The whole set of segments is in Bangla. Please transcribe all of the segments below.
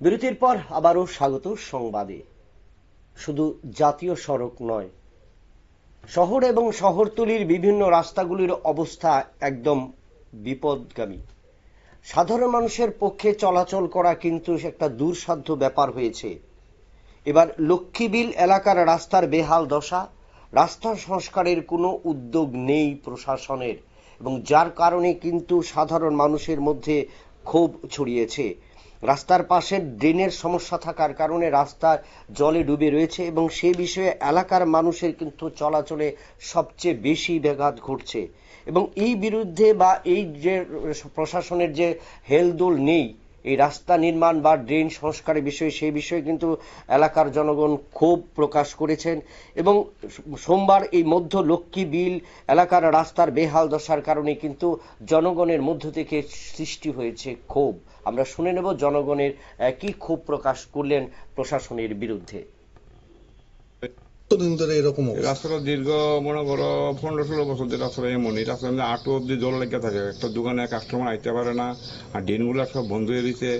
বিরতির পর আবারও স্বাগত সংবাদে। শুধু জাতীয় সড়ক নয়, শহর এবং শহরতলির বিভিন্ন রাস্তাগুলির অবস্থা একদম বিপদগামী। সাধারণ মানুষের পক্ষে চলাচল করা কিন্তু একটা দুঃসাধ্য ব্যাপার হয়েছে। এবার লক্ষ্মীবিল এলাকার রাস্তার বেহাল দশা, রাস্তা সংস্কারের কোনো উদ্যোগ নেই প্রশাসনের এবং যার কারণে কিন্তু সাধারণ মানুষের মধ্যে ক্ষোভ ছড়িয়েছে। রাস্তার পাশে ড্রেনের সমস্যা থাকার কারণে রাস্তা জলে ডুবে রয়েছে এবং সে বিষয়ে এলাকার মানুষের কিন্তু চলাচলে সবচেয়ে বেশি ব্যাঘাত ঘটছে। এবং এই বিরুদ্ধে বা এই যে প্রশাসনের যে হেলদোল নেই এই রাস্তা নির্মাণ বা ড্রেন সংস্কারের বিষয়ে, সেই বিষয়ে কিন্তু এলাকার জনগণ ক্ষোভ প্রকাশ করেছেন এবং সোমবার এই মধ্য লক্ষ্মী বিল এলাকার রাস্তার বেহাল দশার কারণে কিন্তু জনগণের মধ্য থেকে সৃষ্টি হয়েছে ক্ষোভ। আমরা শুনে নেব জনগণের কি ক্ষোভ প্রকাশ করলেন প্রশাসনের বিরুদ্ধে। কতদিন ধরে এরকম রাস্তাটা দীর্ঘ মনে করো পনেরো ষোলো বছর ধরে রাস্তাটা এমনই। রাস্তার মধ্যে আটো অব্দি জল লেগে থাকে। একটা দোকানে কাস্টমার আইতে পারে না আর ড্রেনগুলো সব বন্ধ হয়ে দিছে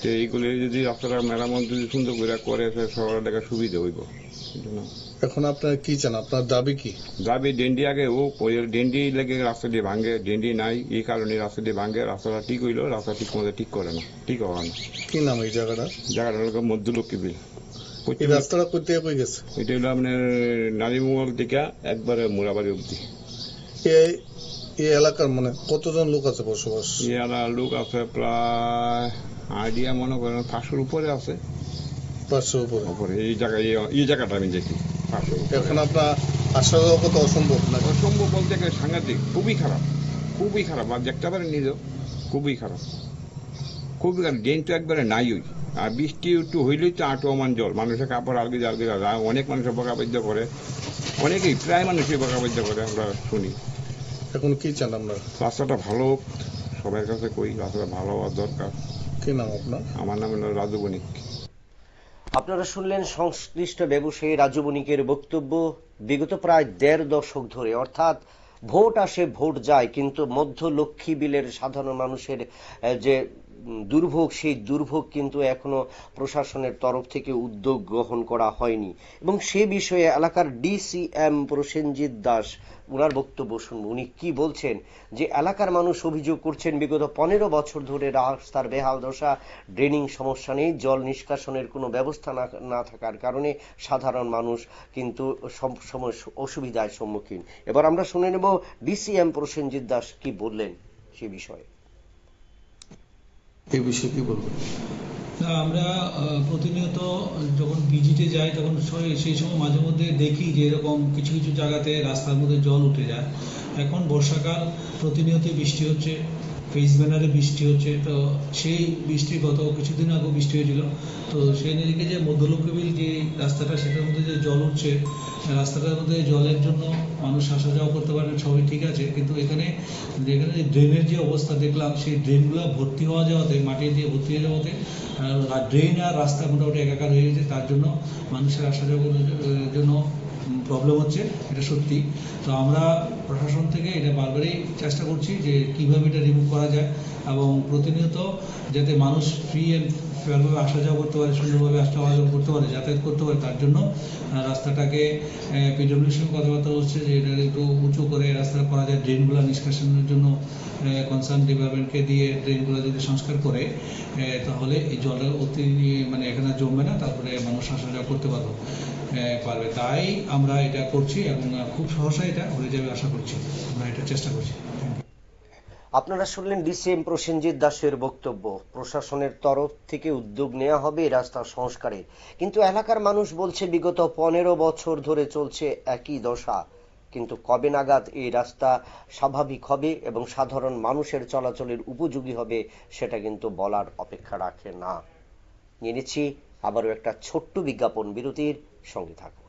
তো এইগুলি যদি রাস্তাটা মেরামত যদি সুন্দর করে করে সবার দেখা সুবিধা হইব। এখন আপনার কি চান? আপনার দাবি কি? যাবি ডেন্ডি আগে ও ডেন্ডি লেগে রাস্তা দিয়ে ভাঙে ডেন্ডি নাই এই কারণে রাস্তা দিয়ে ভাঙে রাস্তাটা ঠিক হইল রাস্তা ঠিক মতো ঠিক করে না ঠিক হবে না। কি নাম এই জায়গাটা জায়গাটা মধ্যলক্ষ্মী বিল। এই রাস্তাটা কই থেকে কই গেছে। এটা হলো আপনার নারীমঙ্গল থেকে একবারে মোরাবাড়ি অব্দি এই এই এলাকার মানে কতজন লোক আছে বসবাস? লোক আছে প্রায় আইডিয়া মনে করেন পাঁচশোর উপরে আছে। পাঁচশো উপরে? উপরে এই জায়গায় এই- জায়গাটা আমি দেখি এখন আপনার কত অসম্ভব না অসম্ভব বলতে গেলে সাংঘাতিক খুবই খারাপ খুবই খারাপ। আর দেখতে পারেন নিজেও খুবই খারাপ। খুবই খারাপ ড্রেন তো একবারে নাই ওই। আর বৃষ্টি একটু হইলেই তো আটো অমান জল। মানুষের কাপড় আলগে যায় অনেক মানুষের বকাবাদ্য করে। অনেকেই প্রায় মানুষই বকাবাদ্য করে আমরা শুনি। এখন কি চান আমরা রাস্তাটা ভালো হোক সবার কাছে কই রাস্তাটা ভালো হওয়ার দরকার। কি নাম আপনার? আমার নাম হলো রাজু বণিক। আপনারা শুনলেন সংশ্লিষ্ট ব্যবসায়ী রাজু বণিকের বক্তব্য। বিগত প্রায় দেড় দশক ধরে অর্থাৎ ভোট আসে ভোট যায় কিন্তু মধ্য লক্ষ্মী বিলের সাধারণ মানুষের যে দুর্ভোগ, সেই দুর্ভোগ কিন্তু এখনও প্রশাসনের তরফ থেকে উদ্যোগ গ্রহণ করা হয়নি। এবং সে বিষয়ে এলাকার ডিসিএম প্রসেনজিৎ দাস, উনার বক্তব্য শুনব উনি কি বলছেন? যে এলাকার মানুষ অভিযোগ করছেন, বিগত পনেরো বছর ধরে রাস্তার বেহাল দশা, ড্রেনিং সমস্যা নেই, জল নিষ্কাশনের কোনো ব্যবস্থা না না থাকার কারণে সাধারণ মানুষ কিন্তু সব সময়, অসুবিধার সম্মুখীন। এবার আমরা শুনে নেব ডিসিএম প্রসেনজিৎ দাস কি বললেন সে বিষয়ে। এই বিষয়ে কি বলবেন? না, আমরা প্রতিনিয়ত যখন ভিজিটে যাই, তখন সেই সময় মাঝে মধ্যে দেখি যে এরকম কিছু কিছু জায়গাতে রাস্তার মধ্যে জল উঠে যায়। এখন বর্ষাকাল প্রতিনিয়ত বৃষ্টি হচ্ছে। ফেস ব্যানারে বৃষ্টি হচ্ছে, তো সেই বৃষ্টি গত কিছুদিন আগে বৃষ্টি হয়েছিল। তো সেই নিরিখে যে মধ্যলক্ষ্মীবিল যে রাস্তাটা, সেটার মধ্যে যে জল উঠছে, রাস্তাটার মধ্যে জলের জন্য মানুষ আসা যাওয়া করতে পারে সবই ঠিক আছে। কিন্তু এখানে যেখানে ড্রেনের যে অবস্থা দেখলাম, সেই ড্রেনগুলো ভর্তি হওয়া যাওয়াতে, মাটি দিয়ে ভর্তি হয়ে যাওয়াতে ড্রেন আর রাস্তা মোটামুটি একাকার হয়ে গেছে। তার জন্য মানুষের আসা যাওয়ার জন্য প্রবলেম হচ্ছে, এটা সত্যি। তো আমরা প্রশাসন থেকে এটা বারবারই চেষ্টা করছি যে কীভাবে এটা রিমুভ করা যায় এবং প্রতিনিয়ত যাতে মানুষ ফ্রি অ্যান্ড ফেয়ারভাবে আসা যাওয়া করতে পারে, সুন্দরভাবে আসা যাওয়া করতে পারে, যাতায়াত করতে পারে, তার জন্য রাস্তাটাকে পিডব্লিউসির সঙ্গে কথাবার্তা হচ্ছে যে এটা একটু উঁচু করে রাস্তা করা যায় ড্রেনগুলো নিষ্কাশনের জন্য কনসার্ন ডিপার্টমেন্টকে দিয়ে ড্রেনগুলো যদি সংস্কার করে তাহলে এই জলের অতি মানে এখানে জমবে না, তারপরে মানুষ আসা যাওয়া করতে পারবে পারবে। তাই আমরা এটা করছি এবং খুব সহসাই এটা হয়ে যাবে আশা করছি। আমরা এটা চেষ্টা করছি। আপনারা শুনলেন ডিসিএম প্রসেনজিৎ দাসের বক্তব্য। প্রশাসনের তরফ থেকে উদ্যোগ নেওয়া হবে এই রাস্তার সংস্কারে। কিন্তু এলাকার মানুষ বলছে, বিগত পনেরো বছর ধরে চলছে একই দশা। কিন্তু কবে নাগাদ এই রাস্তা স্বাভাবিক হবে এবং সাধারণ মানুষের চলাচলের উপযোগী হবে, সেটা কিন্তু বলার অপেক্ষা রাখে না। নিয়ে নিচ্ছি আবারও একটা ছোট্ট বিজ্ঞাপন বিরতির সঙ্গে থাকুন।